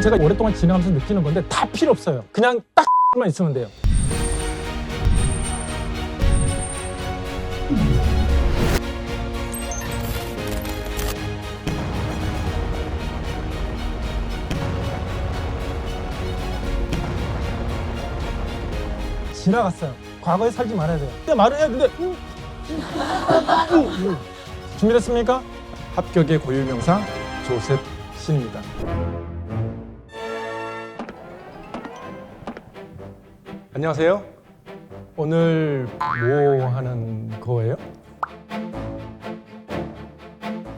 제가 오랫동안 진행하면서 느끼는 건데 다 필요 없어요. 그냥 딱만 있으면 돼요. 지나갔어요. 과거에 살지 말아야 돼요. 근데 말을 해야 근데 음, 음, 음, 음. 준비됐습니까? 합격의 고유명사 조셉 신입니다. 안녕하세요. 오늘 뭐 하는 거예요?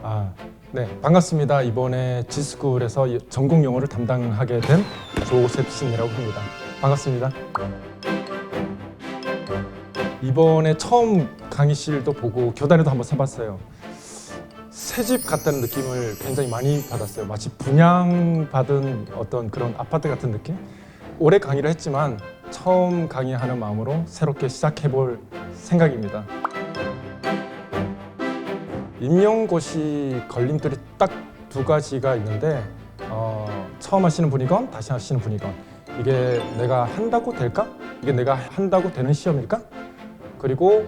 아, 네, 반갑습니다. 이번에 지스쿨에서 전공 영어를 담당하게 된 조셉 신이라고 합니다. 반갑습니다. 이번에 처음 강의실도 보고 교단에도 한번 서봤어요. 새집 같다는 느낌을 굉장히 많이 받았어요. 마치 분양받은 어떤 그런 아파트 같은 느낌? 올해 강의를 했지만 처음 강의하는 마음으로 새롭게 시작해볼 생각입니다. 임용고시 걸림돌이 딱 두 가지가 있는데 어, 처음 하시는 분이건 다시 하시는 분이건 이게 내가 한다고 될까? 이게 내가 한다고 되는 시험일까? 그리고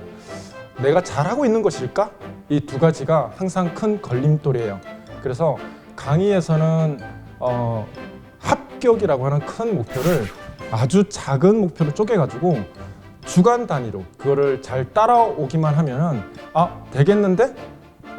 내가 잘하고 있는 것일까? 이 두 가지가 항상 큰 걸림돌이에요. 그래서 강의에서는 어, 합격이라고 하는 큰 목표를 아주 작은 목표로 쪼개가지고 주간 단위로 그거를 잘 따라오기만 하면은 아 되겠는데?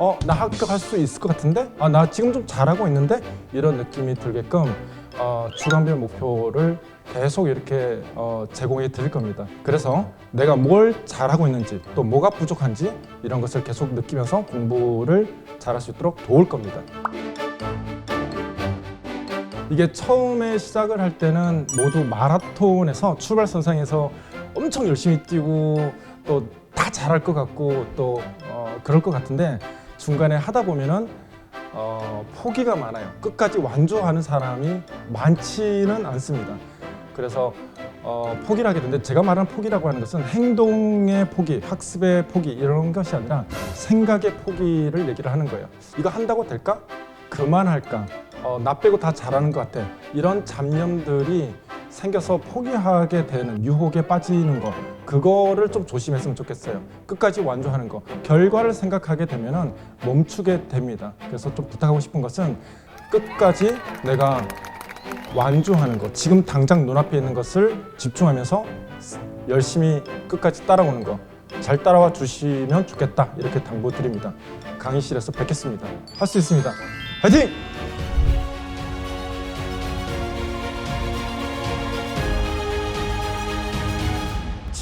어 나 합격할 수 있을 것 같은데? 아 나 지금 좀 잘하고 있는데? 이런 느낌이 들게끔 어, 주간별 목표를 계속 이렇게 어, 제공해 드릴 겁니다. 그래서 내가 뭘 잘하고 있는지 또 뭐가 부족한지 이런 것을 계속 느끼면서 공부를 잘할 수 있도록 도울 겁니다. 이게 처음에 시작을 할 때는 모두 마라톤에서 출발선상에서 엄청 열심히 뛰고 또 다 잘할 것 같고 또 어, 그럴 것 같은데 중간에 하다 보면은 어, 포기가 많아요. 끝까지 완주하는 사람이 많지는 않습니다. 그래서 어, 포기를 하게 되는데 제가 말하는 포기라고 하는 것은 행동의 포기, 학습의 포기 이런 것이 아니라 생각의 포기를 얘기를 하는 거예요. 이거 한다고 될까? 그만할까? 어, 나 빼고 다 잘하는 것 같아. 이런 잡념들이 생겨서 포기하게 되는 유혹에 빠지는 거 그거를 좀 조심했으면 좋겠어요. 끝까지 완주하는 거 결과를 생각하게 되면은 멈추게 됩니다. 그래서 좀 부탁하고 싶은 것은 끝까지 내가 완주하는 것 지금 당장 눈앞에 있는 것을 집중하면서 열심히 끝까지 따라오는 거 잘 따라와 주시면 좋겠다 이렇게 당부드립니다. 강의실에서 뵙겠습니다. 할 수 있습니다. 화이팅!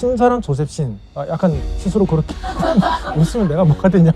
친절한 조셉신. 아, 약간 스스로 그렇게 웃으면 내가 뭐가 되냐